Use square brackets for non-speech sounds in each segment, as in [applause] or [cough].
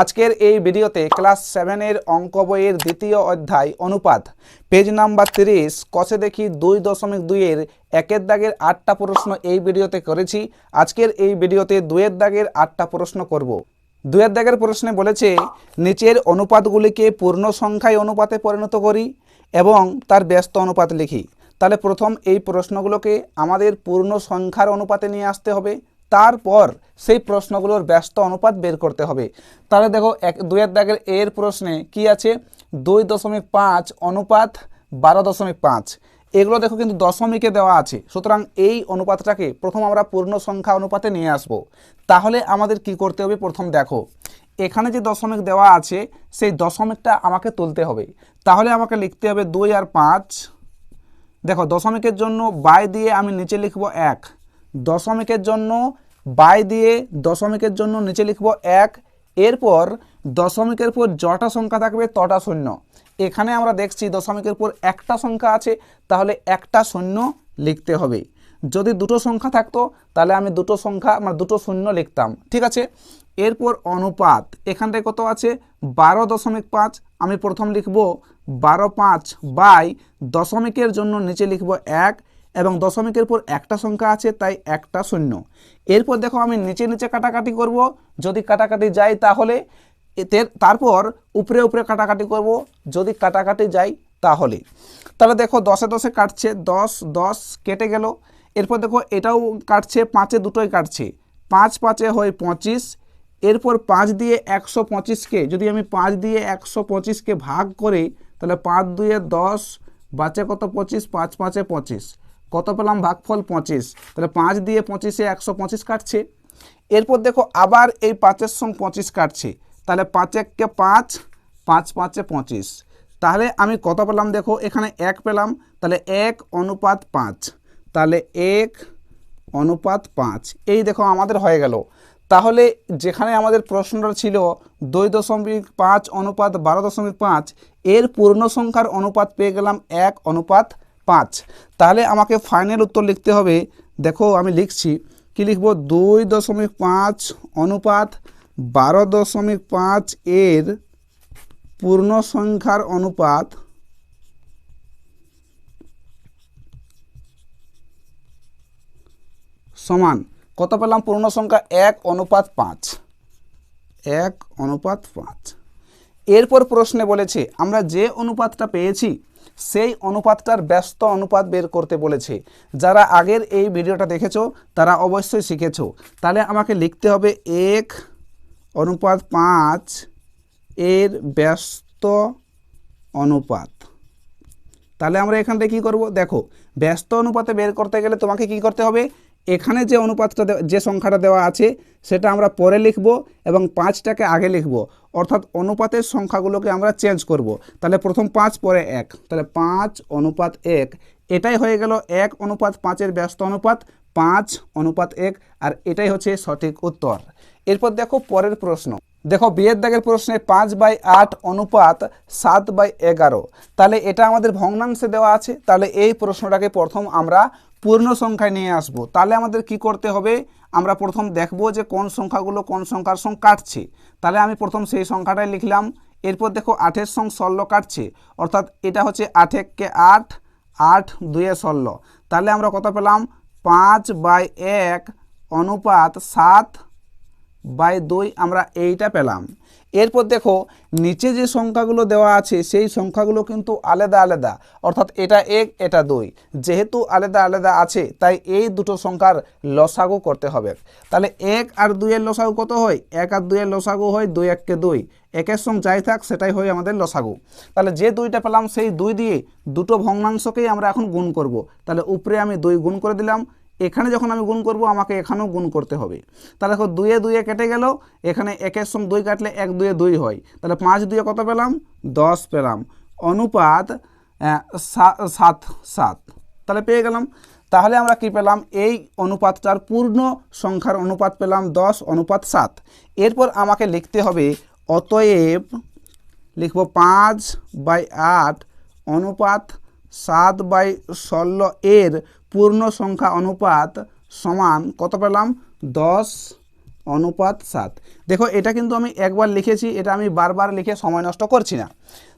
আজকের এই ভিডিওতে ক্লাস সেভেনের অঙ্ক বইয়ের দ্বিতীয় অধ্যায় অনুপাত। পেজ নাম্বার তিরিশ, কষে দেখি দুই দশমিক দুইয়ের একের দাগের আটটা প্রশ্ন এই ভিডিওতে করেছি। আজকের এই ভিডিওতে দুয়ের দাগের আটটা প্রশ্ন করব। দুয়ের দাগের প্রশ্নে বলেছে, নিচের অনুপাতগুলিকে পূর্ণ সংখ্যায় অনুপাতে পরিণত করি এবং তার ব্যস্ত অনুপাত লিখি। তাহলে প্রথম এই প্রশ্নগুলোকে আমাদের পূর্ণ সংখ্যার অনুপাতে নিয়ে আসতে হবে। তারপর সেই প্রশ্নগুলোর ব্যস্ত অনুপাত বের করতে হবে। তাহলে দেখো, এক দুয়ের দাগের এর প্রশ্নে কি আছে? দুই দশমিক পাঁচ অনুপাত বারো দশমিক পাঁচ। এগুলো দেখো কিন্তু দশমিকে দেওয়া আছে। সুতরাং এই অনুপাতটাকে প্রথম আমরা পূর্ণ সংখ্যা অনুপাতে নিয়ে আসব। তাহলে আমাদের কি করতে হবে? প্রথম দেখো, এখানে যে দশমিক দেওয়া আছে, সেই দশমিকটা আমাকে তুলতে হবে। তাহলে আমাকে লিখতে হবে দুই আর পাঁচ। দেখো, দশমিকের জন্য বাই দিয়ে আমি নিচে লিখব এক। দশমিকের জন্য বাই দিয়ে দশমিকের জন্য নিচে লিখব এক, এরপর দশমিকের পর যটা সংখ্যা থাকবে তটা শূন্য। এখানে আমরা দেখছি দশমিকের পর একটা সংখ্যা আছে, তাহলে একটা শূন্য লিখতে হবে। যদি দুটো সংখ্যা থাকতো, তাহলে আমি দুটো সংখ্যা মানে দুটো শূন্য লিখতাম, ঠিক আছে? এরপর অনুপাত, এখানটায় কত আছে? বারো দশমিক পাঁচ, আমি প্রথম লিখব বারো পাঁচ বাই দশমিকের জন্য নিচে লিখব এক এবং দশমিকের পর একটা সংখ্যা আছে, তাই একটা শূন্য। এরপর দেখো আমি নিচে নিচে কাটাকাটি করব। যদি কাটাকাটি যাই তাহলে এতে তারপর উপরে উপরে কাটাকাটি করব। যদি কাটাকাটি যাই তাহলে। তাহলে দেখো দশে দশে কাটছে, দশ দশ কেটে গেল। এরপর দেখো এটাও কাটছে, পাঁচে দুটোই কাটছে। পাঁচ পাঁচে হয় পঁচিশ, এরপর পাঁচ দিয়ে একশো পঁচিশকে, যদি আমি পাঁচ দিয়ে একশো পঁচিশকে ভাগ করি, তাহলে পাঁচ দুয়ে দশ, বাঁচে কত পঁচিশ? পাঁচ পাঁচে পঁচিশ। কত পেলাম? ভাগফল পঁচিশ। তাহলে পাঁচ দিয়ে পঁচিশে একশো পঁচিশ কাটছে। এরপর দেখো, আবার এই পাঁচের সঙ্গে পঁচিশ কাটছে। তাহলে পাঁচ এককে পাঁচ পাঁচ পাঁচে পঁচিশ। তাহলে আমি কত পেলাম দেখো? এখানে এক পেলাম। তাহলে এক অনুপাত পাঁচ। তাহলে এক অনুপাত পাঁচ। এই দেখো আমাদের হয়ে গেল। তাহলে যেখানে আমাদের প্রশ্নটা ছিল দুই দশমিক পাঁচ অনুপাত বারো দশমিক পাঁচ, এর পূর্ণ সংখ্যার অনুপাত পেয়ে গেলাম এক অনুপাত পাঁচ। তাহলে আমাকে ফাইনাল উত্তর লিখতে হবে। দেখো আমি লিখছি, কি লিখব? দুই দশমিক পাঁচ অনুপাত বারো দশমিক পাঁচ এর পূর্ণ সংখ্যার অনুপাত সমান। কত পেলাম? পূর্ণ সংখ্যা এক অনুপাত পাঁচ। এক অনুপাত পাঁচ। এরপর প্রশ্নে বলেছে, আমরা যে অনুপাতটা পেয়েছি সেই অনুপাতটার ব্যস্ত অনুপাত বের করতে বলেছে। যারা আগের এই ভিডিওটা দেখেছ, তারা অবশ্যই শিখেছো। তাহলে আমাকে লিখতে হবে এক অনুপাত পাঁচ এর ব্যস্ত অনুপাত। তাহলে আমরা এখানটা কী করব? দেখো, ব্যস্ত অনুপাতে বের করতে গেলে তোমাকে কি করতে হবে? এখানে যে অনুপাতটা যে সংখ্যাটা দেওয়া আছে, সেটা আমরা পরে লিখব এবং পাঁচটাকে আগে লিখব। অর্থাৎ অনুপাতের সংখ্যাগুলোকে আমরা চেঞ্জ করব। তাহলে প্রথম পাঁচ, পরে এক। তাহলে পাঁচ অনুপাত এক, এটাই হয়ে গেল এক অনুপাত পাঁচের ব্যস্ত অনুপাত, পাঁচ অনুপাত এক, আর এটাই হচ্ছে সঠিক উত্তর। এরপর দেখো পরের প্রশ্ন। দেখো বিয়ের দাগের প্রশ্নে পাঁচ বাই আট অনুপাত সাত বাই এগারো। তাহলে এটা আমাদের ভগ্নাংশে দেওয়া আছে। তাহলে এই প্রশ্নটাকে প্রথম আমরা পূর্ণ সংখ্যায় নিয়ে আসব, তাহলে আমাদের কি করতে হবে? আমরা প্রথম দেখব যে কোন সংখ্যাগুলো কোন সংখ্যার সঙ্গে কাটছে। তাহলে আমি প্রথম সেই সংখ্যাটাই লিখলাম। এরপর দেখো আঠের সঙ্গে ষোলো কাটছে, অর্থাৎ এটা হচ্ছে আঠেককে আট আট দুয়ে ষোলো। তাহলে আমরা কত পেলাম? পাঁচ বাই এক অনুপাত সাত বাই দুই আমরা এইটা পেলাম। এরপর দেখো, নিচে যে সংখ্যাগুলো দেওয়া আছে, সেই সংখ্যাগুলো কিন্তু আলাদা আলাদা। অর্থাৎ এটা এক, এটা দুই। যেহেতু আলাদা আলাদা আছে, তাই এই দুটো সংখ্যার লসাগু করতে হবে। তাহলে এক আর দুইয়ের লসাগু কত হয়? এক আর দুইয়ের লসাগু হয় দুই এককে দুই। একের সঙ্গে যাই থাক, সেটাই হয় আমাদের লসাগু। তাহলে যে দুইটা পেলাম, সেই দুই দিয়ে দুটো ভগ্নাংশকেই আমরা এখন গুণ করব। তাহলে উপরে আমি দুই গুণ করে দিলাম এখানে যখন আমি গুণ করব, আমাকে এখানেও গুণ করতে হবে। তাহলে দেখো দুয়ে দুয়ে কেটে গেল, এখানে একের সঙ্গে দুই কাটলে এক দুয়ে দুই হয়। তাহলে পাঁচ দুয়ে কত পেলাম? দশ পেলাম। অনুপাত সাত সাত। তাহলে পেয়ে গেলাম। তাহলে আমরা কি পেলাম? এই অনুপাতটার পূর্ণ সংখ্যার অনুপাত পেলাম দশ, অনুপাত সাত। এরপর আমাকে লিখতে হবে, অতএব লিখব পাঁচ বাই আট, অনুপাত সাত বাই ষোলো এর পূর্ণ সংখ্যা অনুপাত সমান কত পেলাম? দশ অনুপাত সাত। দেখো, এটা কিন্তু আমি একবার লিখেছি, এটা আমি বারবার লিখে সময় নষ্ট করছি না।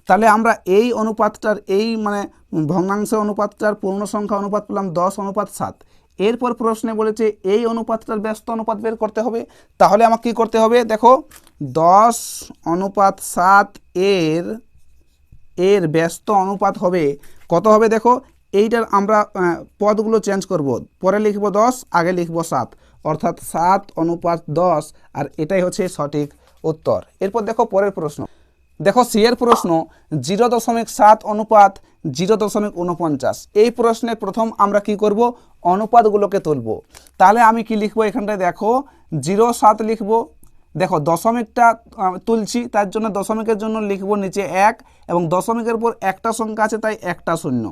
তাহলে আমরা এই অনুপাতটার, এই মানে ভগ্নাংশ অনুপাতটার পূর্ণ সংখ্যা অনুপাত পেলাম দশ অনুপাত সাত। এরপর প্রশ্নে বলেছে, এই অনুপাতটার ব্যস্ত অনুপাত বের করতে হবে। তাহলে আমাকে কী করতে হবে? দেখো, দশ অনুপাত সাত এর এর ব্যস্ত অনুপাত হবে কত হবে? দেখো এইটার আমরা পদগুলো চেঞ্জ করব। পরে লিখব দশ, আগে লিখব সাত। অর্থাৎ সাত অনুপাত দশ, আর এটাই হচ্ছে সঠিক উত্তর। এরপর দেখো পরের প্রশ্ন। দেখো সি এর প্রশ্ন, জিরো দশমিক সাত অনুপাত জিরো দশমিক উনপঞ্চাশ এই প্রশ্নে প্রথম আমরা কি করব? অনুপাতগুলোকে তুলব। তাহলে আমি কি লিখব এখানটায়? দেখো, জিরো সাত লিখব। দেখো, দশমিকটা তুলছি, তার জন্য দশমিকের জন্য লিখব নিচে এক, এবং দশমিকের পর একটা সংখ্যা আছে, তাই একটা শূন্য।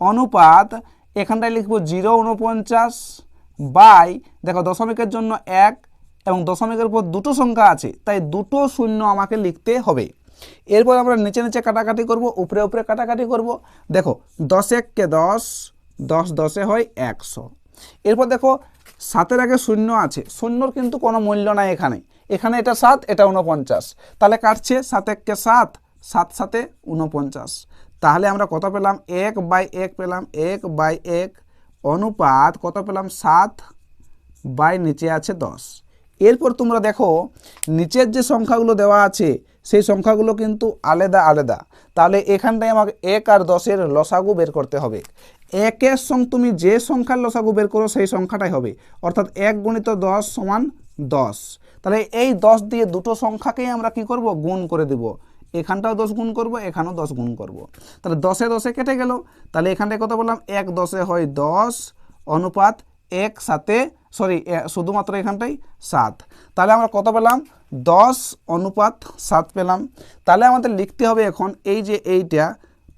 অনুপাত, এখানটায় লিখব জিরো উনপঞ্চাশ বাই, দেখো দশমিকের জন্য এক এবং দশমিকের পর দুটো সংখ্যা আছে, তাই দুটো শূন্য আমাকে লিখতে হবে। এরপর আমরা নিচে নিচে কাটাকাটি করব, উপরে উপরে কাটাকাটি করব। দেখো দশ এককে দশ দশ দশে হয় একশো। এরপর দেখো, সাতের আগে শূন্য আছে, শূন্যর কিন্তু কোনো মূল্য নাই এখানে। এখানে এটা সাত, এটা উনপঞ্চাশ তাহলে কাটছে সাত এককে সাত সাত সাতে উনপঞ্চাশ তাহলে আমরা কত পেলাম? এক বাই এক পেলাম। এক বাই এক অনুপাত কত পেলাম? সাত বাই নিচে আছে দশ। এরপর তোমরা দেখো, নিচের যে সংখ্যাগুলো দেওয়া আছে, সেই সংখ্যাগুলো কিন্তু আলাদা আলাদা। তাহলে এখানটায় আমাকে এক আর দশের লসাগু বের করতে হবে। একের সঙ্গে তুমি যে সংখ্যার লসাগু বের করো, সেই সংখ্যাটাই হবে। অর্থাৎ এক গুণিত দশ সমান দশ। তাহলে এই দশ দিয়ে দুটো সংখ্যাকেই আমরা কি করব? গুণ করে দেব। এখানটাও দশ গুণ করব, এখানেও দশ গুণ করব। তাহলে দশে দশে কেটে গেল। তাহলে এখানটায় কত বললাম? এক দশে হয় দশ, অনুপাত এক সাথে, সরি শুধুমাত্র এখানটাই সাত। তাহলে আমরা কত পেলাম? দশ, অনুপাত সাত পেলাম। তাহলে আমাদের লিখতে হবে এখন এই যে এইটা,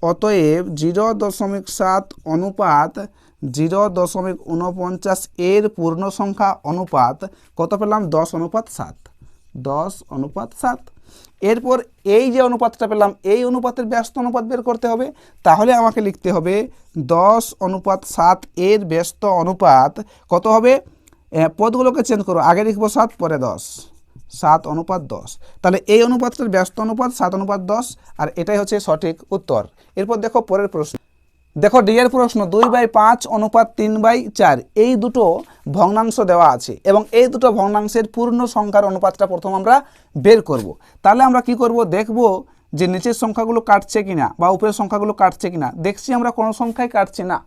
অতএব জিরো দশমিক সাত অনুপাত জিরো দশমিক উনপঞ্চাশ এর পূর্ণ সংখ্যা অনুপাত কত পেলাম? দশ অনুপাত সাত। দশ অনুপাত সাত। এরপর এই যে অনুপাতটা পেলাম, এই অনুপাতের ব্যস্ত অনুপাত বের করতে হবে। তাহলে আমাকে লিখতে হবে দশ অনুপাত সাত এর ব্যস্ত অনুপাত কত হবে? পদগুলোকে চেঞ্জ করো। আগে লিখব সাত, পরে দশ। সাত অনুপাত দশ। তাহলে এই অনুপাতটার ব্যস্ত অনুপাত সাত অনুপাত দশ, আর এটাই হচ্ছে সঠিক উত্তর। এরপর দেখো পরের প্রশ্ন। দেখো ডি এর প্রশ্ন, দুই বাই পাঁচ অনুপাত তিন বাই চার, এই দুটো ভগ্নাংশ দেওয়া আছে এবং এই দুটো ভগ্নাংশের পূর্ণ সংখ্যার অনুপাতটা প্রথম আমরা বের করব। তাহলে আমরা কি করব? দেখব যে নিচের সংখ্যাগুলো কাটছে কিনা বা উপরের সংখ্যাগুলো কাটছে কিনা। দেখছি আমরা কোনো সংখ্যাই কাটছে না।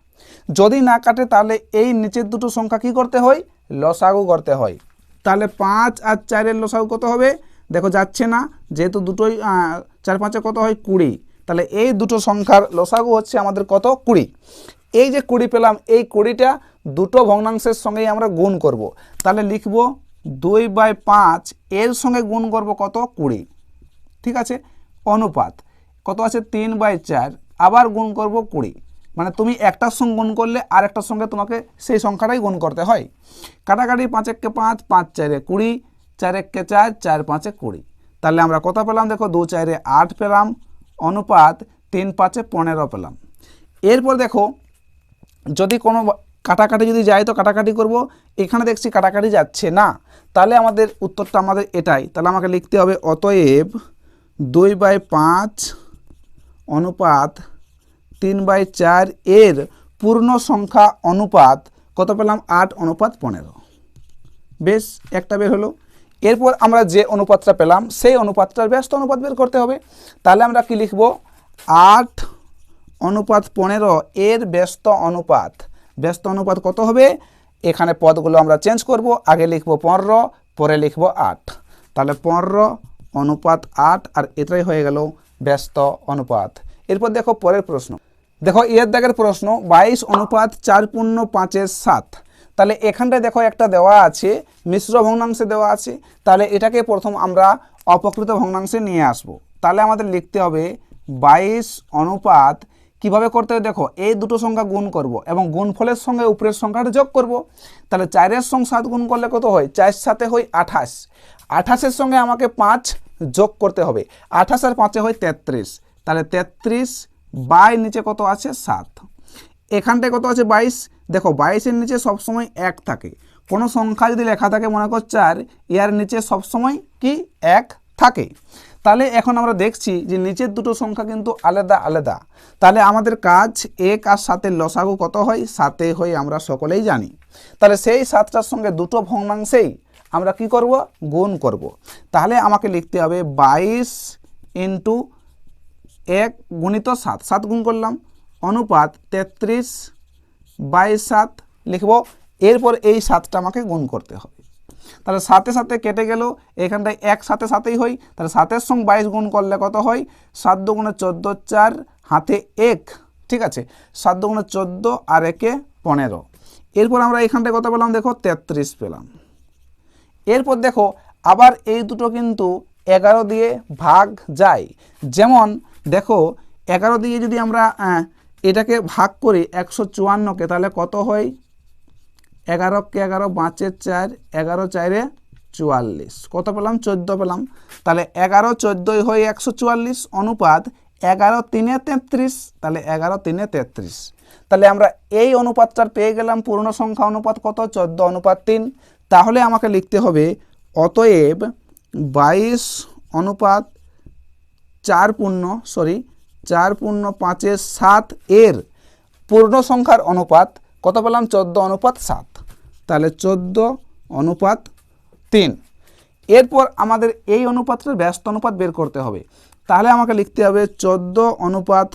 যদি না কাটে, তাহলে এই নিচের দুটো সংখ্যা কি করতে হয়? লসাগু করতে হয়। তাহলে পাঁচ আর চারের লসাগু কত হবে? দেখো, যাচ্ছে না, যেহেতু দুটোই চার পাঁচে কত হয়? কুড়ি। তাহলে এই দুটো সংখ্যার লসাগু হচ্ছে আমাদের কত? কুড়ি। এই যে কুড়ি পেলাম, এই কুড়িটা দুটো ভগ্নাংশের সঙ্গেই আমরা গুণ করব। তাহলে লিখব দুই বাই পাঁচ, এর সঙ্গে গুণ করব কত? কুড়ি। ঠিক আছে? অনুপাত। কত আছে? তিন বাই চার। আবার গুণ করব কুড়ি। মানে তুমি একটার সঙ্গে গুণ করলে আর একটার সঙ্গে তোমাকে সেই সংখ্যাটাই গুণ করতে হয়। কাটাকাটি পাঁচ এককে পাঁচ পাঁচ চারে কুড়ি, চার এককে চার চার পাঁচে কুড়ি। তাহলে আমরা কত পেলাম? দেখো, দু চারে আট পেলাম। অনুপাত তিন পাঁচে পনেরো পেলাম। এরপর দেখো, যদি কোনো কাটাকাটি যদি যায় তো কাটাকাটি করব, এখানে দেখছি কাটাকাটি যাচ্ছে না। তাহলে আমাদের উত্তরটা আমাদের এটাই। তাহলে আমাকে লিখতে হবে, অতএব দুই বাই পাঁচ অনুপাত তিন বাই চার এর পূর্ণ সংখ্যা অনুপাত কত পেলাম? আট অনুপাত পনেরো। বেশ, একটা বের হলো। এরপর আমরা যে অনুপাতটা পেলাম, সেই অনুপাতটার ব্যস্ত অনুপাত বের করতে হবে। তাহলে আমরা কি লিখব? আট অনুপাত পনেরো এর ব্যস্ত অনুপাত। ব্যস্ত অনুপাত কত হবে? এখানে পদগুলো আমরা চেঞ্জ করব। আগে লিখব পনেরো, পরে লিখব আট। তাহলে পনেরো অনুপাত আট, আর এটাই হয়ে গেল ব্যস্ত অনুপাত। এরপর দেখো পরের প্রশ্ন। দেখো এর দাগের প্রশ্ন, বাইশ অনুপাত চার পূর্ণ পাঁচের সাত। তাহলে এখানটায় দেখো একটা দেওয়া আছে, মিশ্র ভগ্নাংশে দেওয়া আছে। তাহলে এটাকে প্রথম আমরা অপকৃত ভগ্নাংশে নিয়ে আসব। তাহলে আমাদের লিখতে হবে বাইশ অনুপাত কীভাবে করতে হবে? দেখো, এই দুটো সংখ্যা গুণ করব এবং গুণফলের সঙ্গে উপরের সংখ্যাটা যোগ করব। তাহলে চারের সঙ্গে সাত গুণ করলে কত হয়? চার সাথে হয় আঠাশ। আঠাশের সঙ্গে আমাকে পাঁচ যোগ করতে হবে। আঠাশ আর পাঁচে হয় তেত্রিশ। তাহলে তেত্রিশ বাই নিচে কত আছে? সাত। এখানটায় কত আছে? বাইশ। দেখো, বাইশের নিচে সবসময় এক থাকে। কোনো সংখ্যা যদি লেখা থাকে, মনে কর চার ইয়ার নিচে সবসময় কি? এক থাকে। তাহলে এখন আমরা দেখছি যে নিচের দুটো সংখ্যা কিন্তু আলাদা আলাদা। তাহলে আমাদের কাজ এক আর সাতের লসাগু কত হয়? সাতে হয়, আমরা সকলেই জানি। তাহলে সেই সাতটার সঙ্গে দুটো ভগ্নাংশেই আমরা কি করব? গুণ করব। তাহলে আমাকে লিখতে হবে বাইশ ইন্টু এক গুণিত সাত। সাত গুণ করলাম। অনুপাত তেত্রিশ বাইশ সাত লিখব। এরপর এই সাতটা আমাকে গুণ করতে হবে। তাহলে সাথে সাথে কেটে গেল, এখানটায় এক সাথে সাথেই হয়। তাহলে সাতের সঙ্গে বাইশ গুণ করলে কত হয়? সাত দুগুণে চোদ্দ চার, হাতে এক, ঠিক আছে? সাত দুগুণে চোদ্দ আর একে পনেরো। এরপর আমরা এখানটায় কত পেলাম? দেখো, তেত্রিশ পেলাম। এরপর দেখো, আবার এই দুটো কিন্তু এগারো দিয়ে ভাগ যায়। যেমন, দেখো, এগারো দিয়ে যদি আমরা এটাকে ভাগ করি একশো চুয়ান্নকে, তাহলে কত হয়? এগারোকে এগারো পাঁচের চার, এগারো চারে চুয়াল্লিশ। কত পেলাম? চোদ্দ পেলাম। তাহলে এগারো চোদ্দোই হয় একশো চুয়াল্লিশ, অনুপাত এগারো তিনে তেত্রিশ, তাহলে এগারো তিনে তেত্রিশ। তাহলে আমরা এই অনুপাতটার পেয়ে গেলাম, পূর্ণ সংখ্যা অনুপাত কত? চোদ্দ অনুপাত তিন। তাহলে আমাকে লিখতে হবে, অতএব বাইশ অনুপাত চার পূর্ণ সরি চার পূর্ণ পাঁচের সাত এর পূর্ণ সংখ্যার অনুপাত, কত পেলাম? চোদ্দ অনুপাত সাত। তাহলে চোদ্দ অনুপাত তিন। এরপর আমাদের এই অনুপাতটার ব্যস্ত অনুপাত বের করতে হবে। তাহলে আমাকে লিখতে হবে চোদ্দ অনুপাত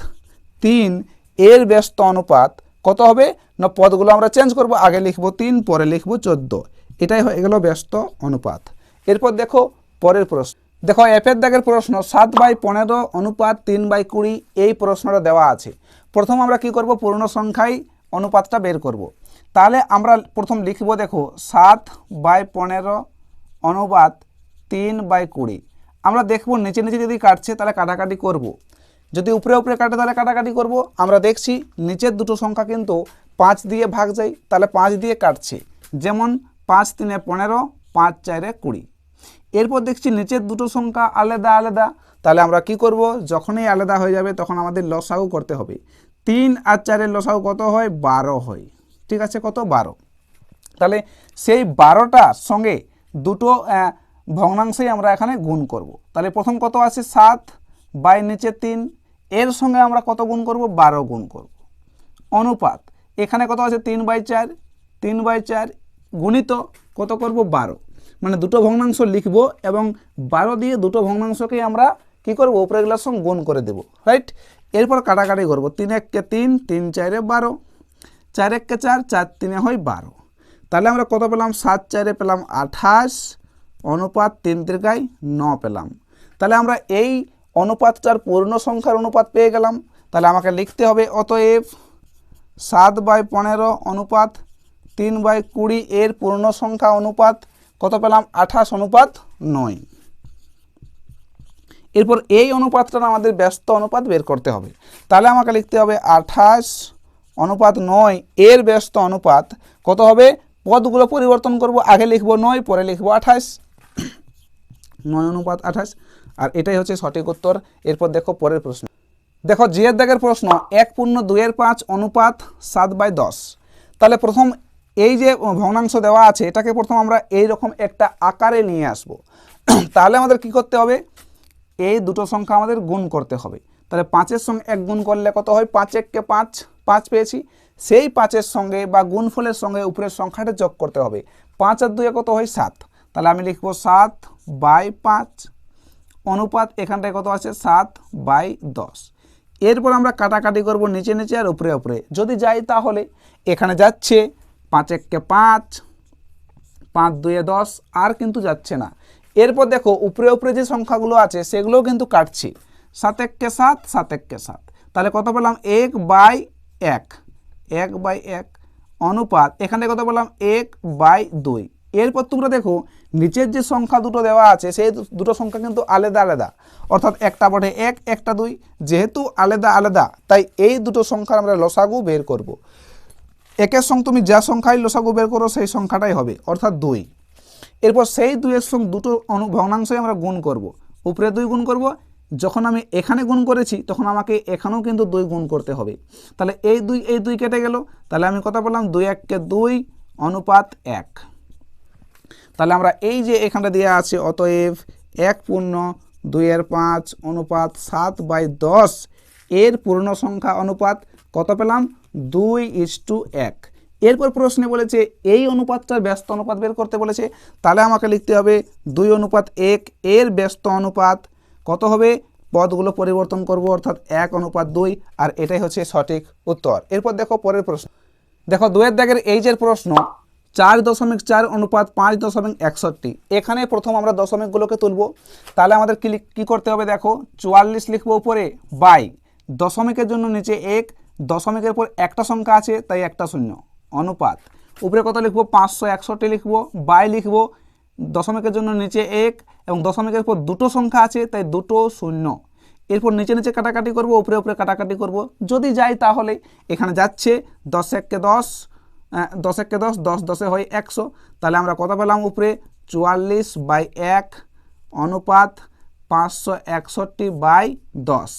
তিন এর ব্যস্ত অনুপাত কত হবে? না, পদগুলো আমরা চেঞ্জ করব, আগে লিখব তিন, পরে লিখব চোদ্দ। এটাই হয়ে গেল ব্যস্ত অনুপাত। এরপর দেখো পরের প্রশ্ন। দেখো এফের দাগের প্রশ্ন, সাত বাই পনেরো অনুপাত তিন বাই কুড়ি, এই প্রশ্নটা দেওয়া আছে। প্রথম আমরা কি করব? পূর্ণ সংখ্যায় অনুপাতটা বের করব। তাহলে আমরা প্রথম লিখব, দেখো, সাত বাই পনেরো অনুপাত তিন বাই কুড়ি। আমরা দেখব, নিচে নিচে যদি কাটছে, তাহলে কাটাকাটি করব। যদি উপরে উপরে কাটে, তাহলে কাটাকাটি করব। আমরা দেখছি, নিচের দুটো সংখ্যা কিন্তু পাঁচ দিয়ে ভাগ যায়, তাহলে পাঁচ দিয়ে কাটছে। যেমন, পাঁচ তিনে পনেরো, পাঁচ চারে কুড়ি। এরপর দেখছি নিচের দুটো সংখ্যা আলাদা আলাদা। তাহলে আমরা কি করব? যখনই আলাদা হয়ে যাবে, তখন আমাদের লসাগু করতে হবে। তিন আর চারের লসাগু কত হয়? বারো হয়। ঠিক আছে, কত? বারো। তাহলে সেই বারোটার সঙ্গে দুটো ভগ্নাংশেই আমরা এখানে গুণ করব। তাহলে প্রথম কত আছে? সাত বাই নিচে তিন। এর সঙ্গে আমরা কত গুণ করব? বারো গুণ করব। অনুপাত, এখানে কত আছে? তিন বাই চার। তিন বাই চার গুণিত কত করব? বারো। মানে দুটো ভগ্নাংশ লিখব এবং বারো দিয়ে দুটো ভগ্নাংশকেই আমরা কি করব? উপরেগুলোর সঙ্গে গুণ করে দেব রাইট এরপর কাটাকাটি করব। তিন এককে তিন তিন চারে বারো, চার এককে চার চার তিনে হয় বারো। তাহলে আমরা কত পেলাম? সাত চারে পেলাম আঠাশ, অনুপাত তিন ত্রিকায় ন পেলাম। তাহলে আমরা এই অনুপাতটার পূর্ণ সংখ্যার অনুপাত পেয়ে গেলাম। তাহলে আমাকে লিখতে হবে, অতএব সাত বাই পনেরো অনুপাত তিন বাই কুড়ি এর পূর্ণ সংখ্যা অনুপাত কত পেলাম? আঠাশ অনুপাত নয়। এরপর এই অনুপাতটা আমাদের ব্যস্ত অনুপাত বের করতে হবে। তাহলে আমাকে লিখতে হবে আঠাশ অনুপাত নয়, এর ব্যস্ত অনুপাত কত হবে? পদগুলো পরিবর্তন করব, আগে লিখব নয়, পরে লিখব আঠাশ। নয় অনুপাত আঠাশ। আর এটাই হচ্ছে সঠিক উত্তর। এরপর দেখো পরের প্রশ্ন। দেখো জিয়ের দাগের প্রশ্ন, এক পূর্ণ দুইয়ের পাঁচ অনুপাত সাত বাই দশ। তাহলে প্রথম এই যে ভগ্নাংশ দেওয়া আছে, এটাকে প্রথম আমরা এই রকম একটা আকারে নিয়ে আসব। [clears throat] তাহলে আমাদের কি করতে হবে? এই দুটো সংখ্যা আমাদের গুণ করতে হবে। তাহলে পাঁচের সঙ্গে এক গুণ করলে কত হয়? পাঁচ এককে পাঁচ পাঁচ পেয়েছি। সেই পাঁচের সঙ্গে বা গুণফলের সঙ্গে উপরের সংখ্যাটা যোগ করতে হবে। পাঁচ আর দুয়ে কত হয়? সাত। তাহলে আমি লিখব সাত বাই পাঁচ, অনুপাত এখানটায় কত আছে? সাত বাই দশ। এরপর আমরা কাটাকাটি করব নিচে নিচে আর উপরে উপরে। যদি যাই তাহলে এখানে যাচ্ছে পাঁচ এককে পাঁচ পাঁচ দুয়ে দশ, আর কিন্তু যাচ্ছে না। এরপর দেখো, উপরে উপরে যে সংখ্যাগুলো আছে, সেগুলোও কিন্তু কাটছি। সাত এককে সাত সাত এককে সাত। তাহলে কত পেলাম? এক বাই এক। এক বাই এক অনুপাত, এখানে কত পেলাম? এক বাই দুই। এরপর তোমরা দেখো, নিচের যে সংখ্যা দুটো দেওয়া আছে, সেই দুটো সংখ্যা কিন্তু আলাদা আলাদা। অর্থাৎ একটা বটে এক, একটা দুই। যেহেতু আলাদা আলাদা, তাই এই দুটো সংখ্যার আমরা লসাগু বের করব। একের সঙ্গে তুমি যা সংখ্যায় লসাগু বের করো, সেই সংখ্যাটাই হবে, অর্থাৎ দুই। এরপর সেই দুইয়ের সঙ্গে দুটো অনু ভগ্নাংশই আমরা গুণ করব। উপরে দুই গুণ করব, যখন আমি এখানে গুণ করেছি, তখন আমাকে এখানেও কিন্তু দুই গুণ করতে হবে। তাহলে এই দুই এই দুই কেটে গেল, তাহলে আমি কত পেলাম দুই এককে দুই, অনুপাত এক। তাহলে আমরা এই যে এখানটা দেওয়া আছে, অতএব এক পূর্ণ দুইয়ের পাঁচ, অনুপাত সাত বাই দশ, এর পূর্ণ সংখ্যা অনুপাত কত পেলাম? দুই ইস টু এক। এরপর প্রশ্নে বলেছে, এই অনুপাতটার ব্যস্ত অনুপাত বের করতে বলেছে, তাহলে আমাকে লিখতে হবে দুই অনুপাত এক, এর ব্যস্ত অনুপাত কত হবে? পদগুলো পরিবর্তন করব, অর্থাৎ এক অনুপাত দুই, আর এটাই হচ্ছে সঠিক উত্তর। এরপর দেখো পরের প্রশ্ন। দেখো, দুয়ের দাগের এই যে প্রশ্ন, চার দশমিক চার অনুপাত পাঁচ দশমিক একষট্টি। এখানে প্রথম আমরা দশমিকগুলোকে তুলব। তাহলে আমাদের কি করতে হবে দেখো? চুয়াল্লিশ লিখব উপরে, বাই। দশমিকের জন্য নিচে এক দশমিকের পর একটা সংখ্যা আছে, তাই একটা শূন্য। অনুপাত। উপরে কত লিখব? পাঁচশো একষট্টি লিখব। বাই লিখব। দশমিকের জন্য নিচে এক এবং দশমিকের পর দুটো সংখ্যা আছে, তাই দুটো শূন্য। এরপর নিচে নিচে কাটাকাটি করব, উপরে উপরে কাটাকাটি করব। যদি যাই তাহলে এখানে যাচ্ছে দশ এককে দশ দশ এককে দশ দশ দশে হয় একশো। তাহলে আমরা কত পেলাম উপরে? চুয়াল্লিশ বাই এক, অনুপাত পাঁচশো একষট্টি বাই দশ।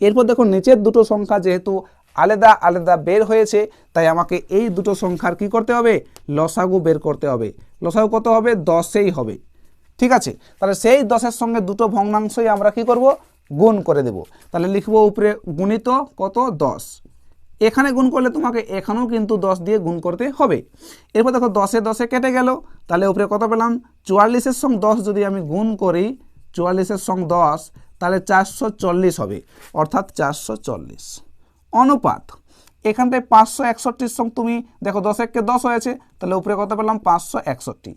এরপর দেখো নিচের দুটো সংখ্যা যেহেতু আলাদা আলাদা বের হয়েছে, তাই আমাকে এই দুটো সংখ্যার কি করতে হবে? লসাগু বের করতে হবে। লসাগু কত হবে? দশেই হবে। ঠিক আছে? তাহলে সেই দশের সঙ্গে দুটো ভগ্নাংশই আমরা কি করব? গুণ করে দেব। তাহলে লিখব উপরে গুণিত কত? দশ। এখানে গুণ করলে তোমাকে এখানেও কিন্তু দশ দিয়ে গুণ করতে হবে। এরপর দেখো, দশে দশে কেটে গেল। তাহলে উপরে কত পেলাম? চুয়াল্লিশের সঙ্গে দশ যদি আমি গুণ করি, চুয়াল্লিশের সঙ্গে দশ, তাহলে চারশো চল্লিশ হবে। অর্থাৎ চারশো চল্লিশ। অনুপাত। এখানটায় পাঁচশো একষট্টির সঙ্গে তুমি দেখো দশ এককে দশ হয়েছে, তাহলে উপরে কত পেলাম? পাঁচশো একষট্টি।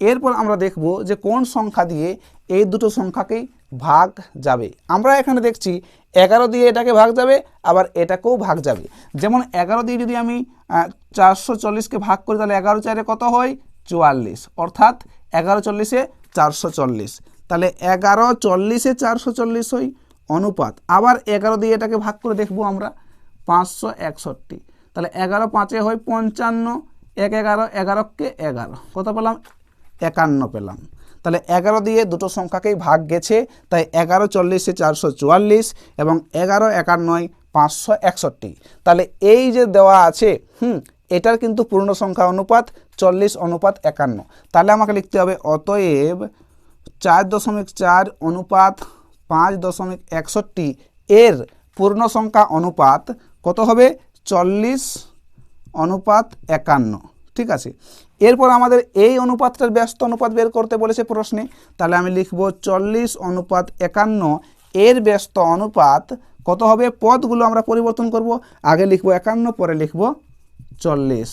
এরপর আমরা দেখব যে কোন সংখ্যা দিয়ে এই দুটো সংখ্যাকেই ভাগ যাবে। আমরা এখানে দেখছি এগারো দিয়ে এটাকে ভাগ যাবে, আবার এটাকেও ভাগ যাবে। যেমন এগারো দিয়ে যদি আমি চারশো চল্লিশকে ভাগ করি, তাহলে এগারো চারে কত হয়? চুয়াল্লিশ। অর্থাৎ এগারো চল্লিশে চারশো চল্লিশ। তাহলে এগারো চল্লিশে চারশো চল্লিশ হয় অনুপাত। আবার এগারো দিয়ে এটাকে ভাগ করে দেখব আমরা। পাঁচশো একষট্টি। তাহলে এগারো পাঁচে হয় পঞ্চান্ন, এক এগারো, এগারোকে এগারো। কত পেলাম? একান্ন পেলাম। তাহলে এগারো দিয়ে দুটো সংখ্যাকেই ভাগ গেছে, তাই এগারো চল্লিশে চারশো চুয়াল্লিশ এবং এগারো একান্নয় পাঁচশো একষট্টি। তাহলে এই যে দেওয়া আছে, হুম, এটার কিন্তু পূর্ণ সংখ্যা অনুপাত চল্লিশ অনুপাত একান্ন। তাহলে আমাকে লিখতে হবে, অতএব চার দশমিক চার অনুপাত পাঁচ দশমিক একষট্টি এর পূর্ণ সংখ্যা অনুপাত কত হবে? চল্লিশ অনুপাত একান্ন। ঠিক আছে? এরপর আমাদের এই অনুপাতটার ব্যস্ত অনুপাত বের করতে বলেছে প্রশ্নে। তাহলে আমি লিখব চল্লিশ অনুপাত একান্ন। এর ব্যস্ত অনুপাত কত হবে? পদগুলো আমরা পরিবর্তন করব। আগে লিখব একান্ন, পরে লিখব চল্লিশ।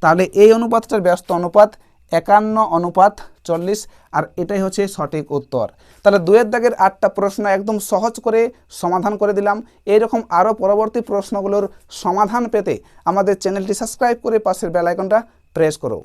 তাহলে এই অনুপাতটার ব্যস্ত অনুপাত একান্ন অনুপাত চল্লিশ, আর এটাই হচ্ছে সঠিক উত্তর। তাহলে দুয়ের দাগের আটটা প্রশ্ন একদম সহজ করে সমাধান করে দিলাম। এইরকম আরও পরবর্তী প্রশ্নগুলোর সমাধান পেতে আমাদের চ্যানেলটি সাবস্ক্রাইব করে পাশের বেলাইকনটা প্রেস করো।